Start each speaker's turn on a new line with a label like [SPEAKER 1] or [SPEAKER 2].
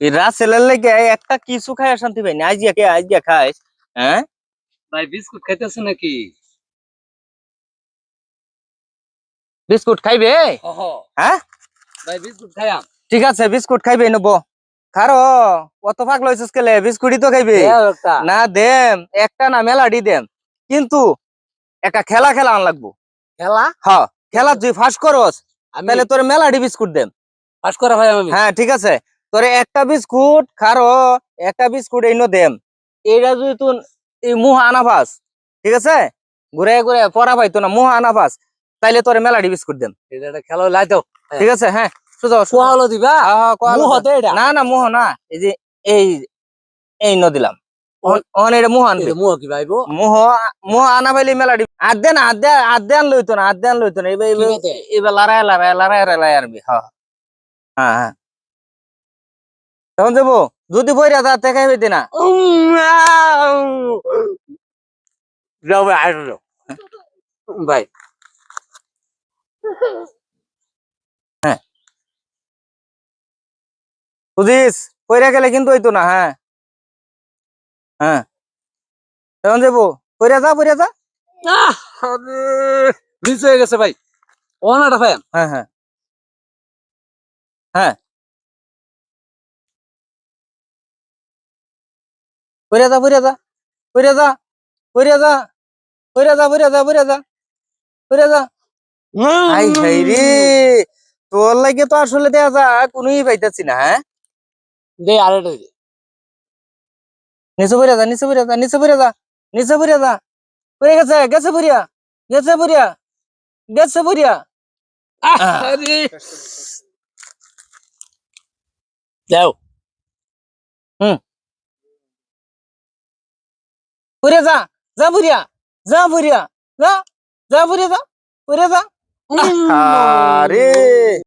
[SPEAKER 1] এই রাসেলের লেগে একটা কিছু খাই শান্তি পাই না। আজ কে আজ গিয়া খাইস হ্যাঁ?
[SPEAKER 2] ভাই বিস্কুট খাইতেছ নাকি?
[SPEAKER 1] বিস্কুট খাইবে? হ্যাঁ?
[SPEAKER 2] ভাই বিস্কুট খাইয়াম।
[SPEAKER 1] ঠিক আছে বিস্কুট খাইবে নেব। খারো কত ফাঁক লইছিস কেলে? বিস্কুটই তো খাইবে।
[SPEAKER 2] একটা।
[SPEAKER 1] না দেম একটা না মেলাডি দেম। কিন্তু একটা খেলা খেলা আন লাগবো।
[SPEAKER 2] খেলা?
[SPEAKER 1] হ্যাঁ খেলা তুই ফার্স্ট করস তাহলে তোর মেলাডি বিস্কুট দেম।
[SPEAKER 2] পাস করা আমি।
[SPEAKER 1] হ্যাঁ ঠিক আছে। তোরে একটা বিস্কুট খারো একটা বিস্কুট এই দেম। এইটা যদি তুই এই মুহ আনা পাস ঠিক আছে? ঘুরে ঘুরে পড়া পাইতো না মুহ আনা পাস তাইলে তোরে মেলাডি বিস্কুট দেম।
[SPEAKER 2] এটা খেলা লাই দাও।
[SPEAKER 1] ঠিক আছে হ্যাঁ সোজা।
[SPEAKER 2] কোয়া হলো দিবা?
[SPEAKER 1] হ্যাঁ, হ্যাঁ,
[SPEAKER 2] মুহ
[SPEAKER 1] হলো।
[SPEAKER 2] এটা
[SPEAKER 1] না না মুহ না এই যে এই এই ন দিলাম অন এটা মুহ আনবি।
[SPEAKER 2] মুহ কি ভাইবো
[SPEAKER 1] মুহ মুহ আনা পাইলে মেলাডি। আদে না আদে আদে আন লইতো না আদে আন লইতো না। এবার এবার লড়াই লড়াই লড়াই লড়াই আরবি হ্যাঁ। হ্যাঁ হ্যাঁ। তখন দেবো যদি বইরা তে খাইবে দিনা
[SPEAKER 2] যাও ভাই ভাই।
[SPEAKER 1] বুঝিস? কইরা গেলে কিন্তু হইতো না হ্যাঁ। হ্যাঁ। তখন দেবো কইরা যা কইরা যা।
[SPEAKER 2] মিস হয়ে গেছে ভাই। ওনাটা ভাই
[SPEAKER 1] হ্যাঁ হ্যাঁ। হ্যাঁ। কইরা যা কইরা যা কইরা যা কইরা যা কইরা যা কইরা যা কইরা যা কইরা যা হাই হাই রে। তোর লাগে তো আসলে দেয়া যা কোনোই পাইতাছি না হ্যাঁ?
[SPEAKER 2] দে আরেটা দে।
[SPEAKER 1] নিচে পড়ে যা নিচে পড়ে যা নিচে পড়ে যা নিচে পড়ে যা। পড়ে গেছে গেছে পড়িয়া গেছে পড়িয়া গেছে
[SPEAKER 2] আহ, আরে। যাও।
[SPEAKER 1] পড়ে যা যা বুড়িয়া যা বুড়িয়া যা যা বুড়িয়া যা পড়ে যা। আরে